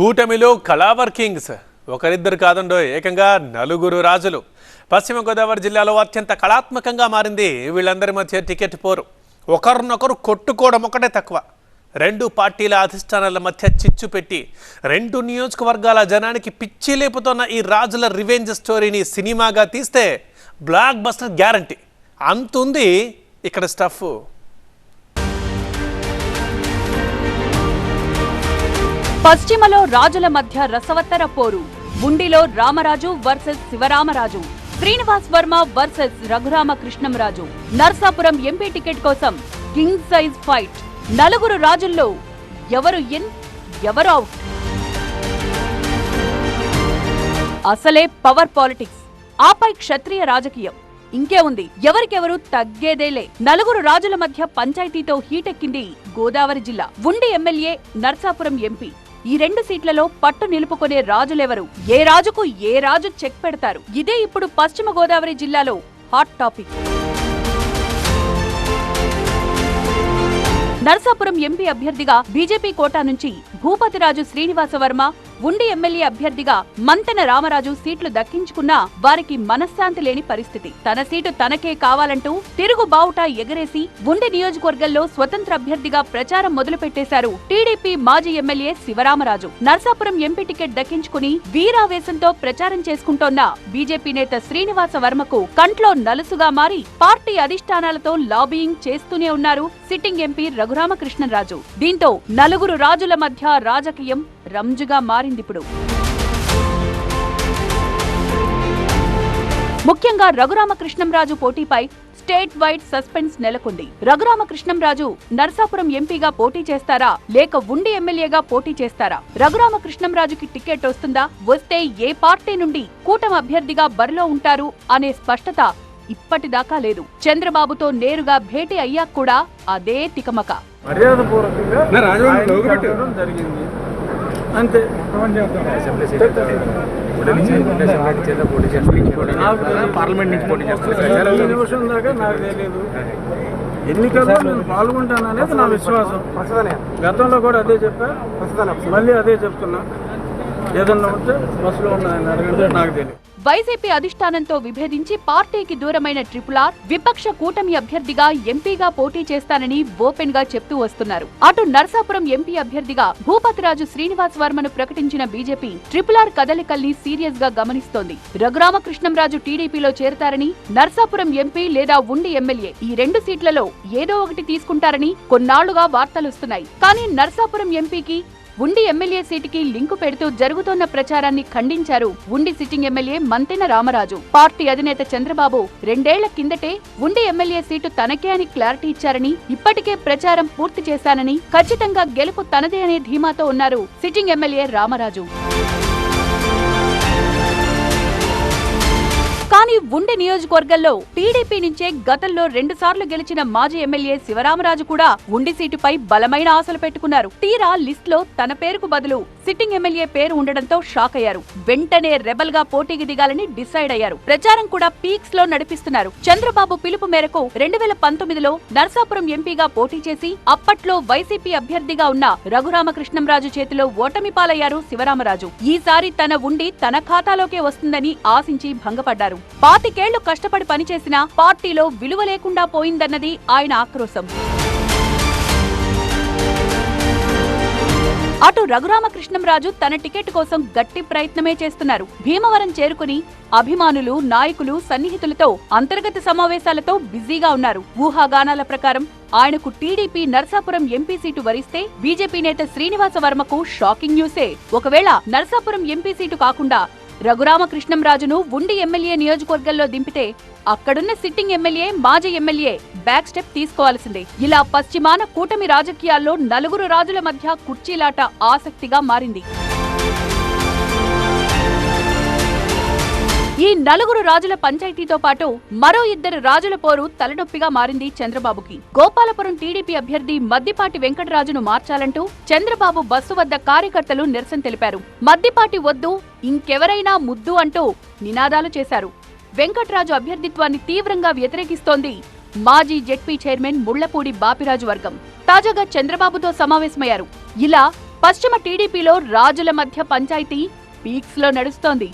కూటమిలో కళావర్ కింగ్స్ ఒకరిద్దరు కాదండో ఏకంగా నలుగురు రాజులు. పశ్చిమ గోదావరి జిల్లాలో అత్యంత కళాత్మకంగా మారింది వీళ్ళందరి మధ్య టికెట్ పోరు. ఒకరినొకరు కొట్టుకోవడం ఒకటే తక్కువ. రెండు పార్టీల అధిష్టానాల మధ్య చిచ్చు పెట్టి రెండు నియోజకవర్గాల జనానికి పిచ్చి లేపుతున్న ఈ రాజుల రివెంజ్ స్టోరీని సినిమాగా తీస్తే బ్లాక్ బస్టర్ గ్యారంటీ అంతుంది ఇక్కడ స్టఫ్ పశ్చిమలో రాజుల మధ్య రసవత్తర పోరు బుండిలో Ramaraju versus Sivaramaraju Srinivas Varma versus Raghurama Krishnamraju Narsapuram MP ticket కోసం కింగ్ సైజ్ ఫైట్. నలుగురు రాజుల్లో ఎవరు ఇన్ ఎవరు అవుట్? అసలే పవర్ పాలిటిక్స్. ఆపై క్షత్రియ రాజకీయం. ఇంకే ఉంది. ఎవరికెవరు తగ్గేదేలే నలుగురు రాజుల మధ్య పంచాయతీతో హీటెక్కింది గోదావరి జిల్లా. ఉండి ఎమ్మెల్యే నర్సాపురం ఎంపీ. ఈ రెండు సీట్లలో పట్టు నిలుపుకునే రాజులెవరు? ఏ రాజుకు ఏ రాజు చెక్ పెడతారు? ఇదే ఇప్పుడు పశ్చిమ గోదావరి జిల్లాలో హాట్ టాపిక్. నరసాపురం ఎంపీ అభ్యర్థిగా బీజేపీ కోటా నుంచి భూపతిరాజు శ్రీనివాస వర్మ ఉండి ఎమ్మెల్యే అభ్యర్థిగా మంతెన రామరాజు సీట్లు దక్కించుకున్నా వారికి మనశ్శాంతి లేని పరిస్థితి. తన సీటు తనకే కావాలంటూ తిరుగు బావుటా ఎగరేసి ఉండి నియోజకవర్గంలో స్వతంత్ర అభ్యర్థిగా ప్రచారం మొదలుపెట్టేశారు టీడీపీ మాజీ MLA Sivaramaraju. Narasapuram MP ticket దక్కించుకుని వీరావేశంతో ప్రచారం చేసుకుంటోన్న బీజేపీ నేత శ్రీనివాస వర్మకు కంట్లో నలుసుగా మారి పార్టీ అధిష్టానాలతో లాబీయింగ్ చేస్తూనే ఉన్నారు సిట్టింగ్ ఎంపీ రఘురామకృష్ణరాజు. దీంతో నలుగురు రాజుల మధ్య రాజకీయం రంజుగా మారిందిప్పుడు ముఖ్యంగా రఘురామకృష్ణంరాజు పోటీపై స్టేట్ వైడ్ సస్పెన్స్ నెలకొంది. రఘురామకృష్ణంరాజు నర్సాపురం ఎంపీగా పోటీ చేస్తారా? లేక ఉండి ఎమ్మెల్యేగా పోటీ చేస్తారా? రఘురామకృష్ణంరాజుకి టికెట్ వస్తుందా? వస్తే ఏ పార్టీ నుండి కూటమి అభ్యర్థిగా బరిలో ఉంటారు? అనే స్పష్టత ఇప్పటిదాకా లేదు. చంద్రబాబుతో నేరుగా భేటీ అయ్యాక కూడా అదే తికమక. మర్యాద అంతే. నా రాజభవన్ పోటీ పెట్టు. మాట్లాడడం జరిగింది అంతే నాకు తెలియదు. పార్లమెంట్ నుంచి పోటీ ఈ నిమిషం దాకా నాకు తెలియదు. ఎన్నికల్లో నేను పాల్గొంటాననేది నా విశ్వాసం. గతంలో కూడా అదే చెప్పా. మళ్ళీ అదే చెప్తున్నా. ఏదన్నా ఉంటే బస్సులో ఉన్నాయని అడగంటే నాకు తెలియదు. వైసీపీ అధిష్టానంతో విభేదించి పార్టీకి దూరమైన ట్రిపులార్ విపక్ష కూటమి అభ్యర్థిగా ఎంపీగా పోటీ చేస్తానని ఓపెన్గా చెప్తూ వస్తున్నారు. అటు నర్సాపురం ఎంపీ అభ్యర్థిగా భూపతిరాజు శ్రీనివాస్ వర్మను ప్రకటించిన బీజేపీ ట్రిపులార్ కదలికల్ని సీరియస్గా గమనిస్తోంది. రఘురామకృష్ణంరాజు టీడీపీలో చేరతారని నర్సాపురం ఎంపీ లేదా ఉండి ఎమ్మెల్యే ఈ రెండు సీట్లలో ఏదో ఒకటి తీసుకుంటారని కొన్నాళ్ళుగా వార్తలొస్తున్నాయి. కానీ నర్సాపురం ఎంపీకి ఉండి ఎమ్మెల్యే సీటుకి లింకు పెడుతూ జరుగుతోన్న ప్రచారాన్ని ఖండించారు Undi sitting MLA Mantena Ramaraju. Party అధినేత చంద్రబాబు రెండేళ్ళ కిందటే ఉండి ఎమ్మెల్యే సీటు తనకే అని క్లారిటీ ఇచ్చారని ఇప్పటికే ప్రచారం పూర్తి చేశానని ఖచ్చితంగా గెలుపు తనదే అనే ధీమాతో ఉన్నారు సిట్టింగ్ ఎమ్మెల్యే రామరాజు. కానీ ఉండి నియోజకవర్గంలో టీడీపీ నుంచే గతంలో రెండు సార్లు గెలిచిన మాజీ ఎమ్మెల్యే శివరామరాజు కూడా ఉండి సీటుపై బలమైన ఆశలు పెట్టుకున్నారు. తీరా లిస్ట్లో తన పేరుకు బదులు సిట్టింగ్ ఎమ్మెల్యే పేరు ఉండడంతో షాక్ అయ్యారు. వెంటనే రెబల్గా పోటీకి దిగాలని డిసైడ్ అయ్యారు. ప్రచారం కూడా పీక్స్లో నడిపిస్తున్నారు. చంద్రబాబు పిలుపు మేరకు రెండు వేల పంతొమ్మిదిలో నర్సాపురం ఎంపీగా పోటీ చేసి అప్పట్లో వైసీపీ అభ్యర్థిగా ఉన్న రఘురామకృష్ణంరాజు చేతిలో ఓటమి పాలయ్యారు శివరామరాజు. ఈసారి తన ఉండి తన ఖాతాలోకే వస్తుందని ఆశించి భంగపడ్డారు. పాతికేళ్ళు కష్టపడి పనిచేసినా పార్టీలో విలువ లేకుండా పోయిందన్నది ఆయన ఆక్రోశం. అటు రఘురామకృష్ణంరాజు తన టికెట్ కోసం గట్టి ప్రయత్నమే చేస్తున్నారు. భీమవరం చేరుకుని అభిమానులు నాయకులు సన్నిహితులతో అంతర్గత సమావేశాలతో బిజీగా ఉన్నారు. ఊహాగానాల ప్రకారం ఆయనకు టీడీపీ నర్సాపురం ఎంపీ సీటు వరిస్తే బీజేపీ నేత శ్రీనివాస వర్మకు షాకింగ్ న్యూసే. ఒకవేళ నర్సాపురం ఎంపీ సీటు కాకుండా రఘురామకృష్ణంరాజును ఉండి ఎమ్మెల్యే నియోజకవర్గంలో దింపితే అక్కడున్న సిట్టింగ్ ఎమ్మెల్యే మాజీ ఎమ్మెల్యే బ్యాక్ స్టెప్ తీసుకోవాల్సిందే. ఇలా పశ్చిమాన కూటమి రాజకీయాల్లో నలుగురు రాజుల మధ్య కుర్చీలాట ఆసక్తిగా మారింది. ఈ నలుగురు రాజుల పంచాయతీతో పాటు మరో ఇద్దరు రాజుల పోరు తలనొప్పిగా మారింది చంద్రబాబుకి. గోపాలపురం టీడీపీ అభ్యర్థి మద్దిపాటి వెంకటరాజును మార్చాలంటూ చంద్రబాబు బస్సు వద్ద కార్యకర్తలు నిరసన తెలిపారు. మద్దిపాటి వద్దు ఇంకెవరైనా ముద్దు అంటూ నినాదాలు చేశారు. వెంకటరాజు అభ్యర్థిత్వాన్ని తీవ్రంగా వ్యతిరేకిస్తోంది మాజీ జెడ్పీ చైర్మన్ ముళ్ళపూడి బాపిరాజు వర్గం. తాజాగా చంద్రబాబుతో సమావేశమయ్యారు. ఇలా పశ్చిమ టీడీపీలో రాజుల మధ్య పంచాయతీ పీక్స్లో నడుస్తోంది.